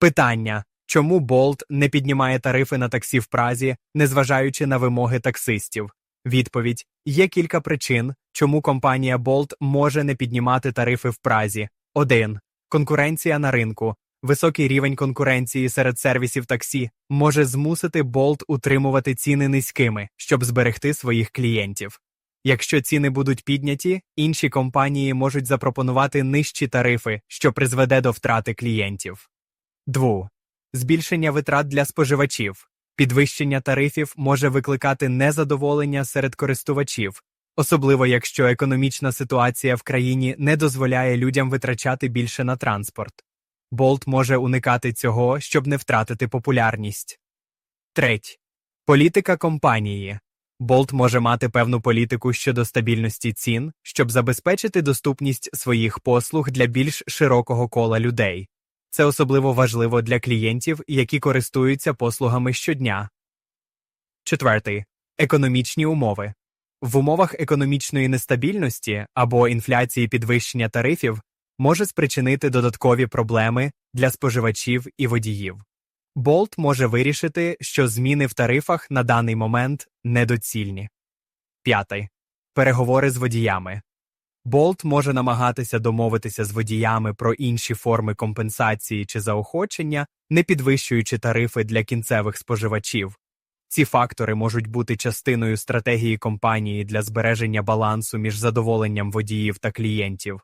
Питання: чому Болт не піднімає тарифи на таксі в Празі, незважаючи на вимоги таксистів? Відповідь: є кілька причин, чому компанія Bolt може не піднімати тарифи в Празі. 1. Конкуренція на ринку. Високий рівень конкуренції серед сервісів таксі може змусити Bolt утримувати ціни низькими, щоб зберегти своїх клієнтів. Якщо ціни будуть підняті, інші компанії можуть запропонувати нижчі тарифи, що призведе до втрати клієнтів. 2. Збільшення витрат для споживачів. Підвищення тарифів може викликати незадоволення серед користувачів, особливо якщо економічна ситуація в країні не дозволяє людям витрачати більше на транспорт. Болт може уникати цього, щоб не втратити популярність. Треть. Політика компанії. Болт може мати певну політику щодо стабільності цін, щоб забезпечити доступність своїх послуг для більш широкого кола людей. Це особливо важливо для клієнтів, які користуються послугами щодня. Четвертий. Економічні умови. В умовах економічної нестабільності або інфляції підвищення тарифів може спричинити додаткові проблеми для споживачів і водіїв. Болт може вирішити, що зміни в тарифах на даний момент недоцільні. П'ятий. Переговори з водіями. Болт може намагатися домовитися з водіями про інші форми компенсації чи заохочення, не підвищуючи тарифи для кінцевих споживачів. Ці фактори можуть бути частиною стратегії компанії для збереження балансу між задоволенням водіїв та клієнтів.